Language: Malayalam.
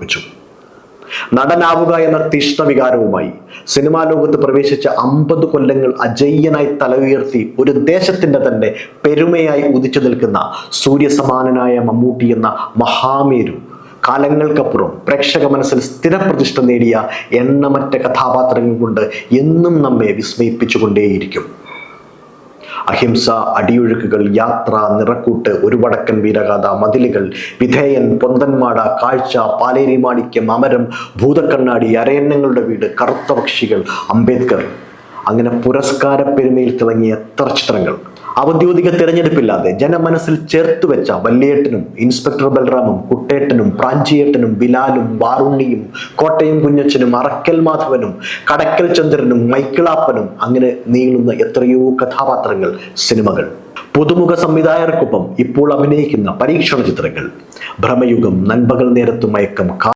വെച്ചു. നടനാവുക എന്ന തീഷ്ണ വികാരവുമായി സിനിമാ ലോകത്ത് പ്രവേശിച്ച അമ്പത് കൊല്ലങ്ങൾ അജയ്യനായി തല ഉയർത്തി ഒരു ദേശത്തിന്റെ തന്നെ പെരുമയായി ഉദിച്ചു നിൽക്കുന്ന സൂര്യസമാനനായ മമ്മൂട്ടി എന്ന മഹാമേരു. കാലങ്ങൾക്കപ്പുറം പ്രേക്ഷക മനസ്സിൽ സ്ഥിരപ്രതിഷ്ഠ നേടിയ എണ്ണമറ്റ കഥാപാത്രങ്ങൾ കൊണ്ട് എന്നും നമ്മെ വിസ്മയിപ്പിച്ചുകൊണ്ടേയിരിക്കും. അഹിംസ അടിയൊഴുക്കുകൾ യാത്ര നിറക്കൂട്ട് ഒരു വടക്കൻ വീരഗാഥ മതിലുകൾ വിധേയൻ പൊന്തന്മാട കാഴ്ച പാലേരി മാണിക്യം അമരം ഭൂതക്കണ്ണാടി അരയന്നങ്ങളുടെ വീട് കറുത്ത പക്ഷികൾ അംബേദ്കർ. അങ്ങനെ പുരസ്കാര പെരുമയിൽ തിളങ്ങിയ എത്ര ചിത്രങ്ങൾ ഔദ്യോഗിക തിരഞ്ഞെടുപ്പില്ലാതെ ജനമനസ്സിൽ ചേർത്തു വെച്ച വല്യേട്ടനും ഇൻസ്പെക്ടർ ബൽറാമും കുട്ടേട്ടനും പ്രാഞ്ചിയേട്ടനും ബിലാലും വാറുണ്ണിയും കോട്ടയം കുഞ്ഞച്ചനും അറക്കൽ മാധവനും കടക്കൽ ചന്ദ്രനും മൈക്കിളാപ്പനും അങ്ങനെ നീളുന്ന എത്രയോ കഥാപാത്രങ്ങൾ സിനിമകൾ. പുതുമുഖ സംവിധായകർക്കൊപ്പം ഇപ്പോൾ അഭിനയിക്കുന്ന പരീക്ഷണ ചിത്രങ്ങൾ. ഭ്രമയുഗം നൻപകൽ നേരത്തു മയക്കം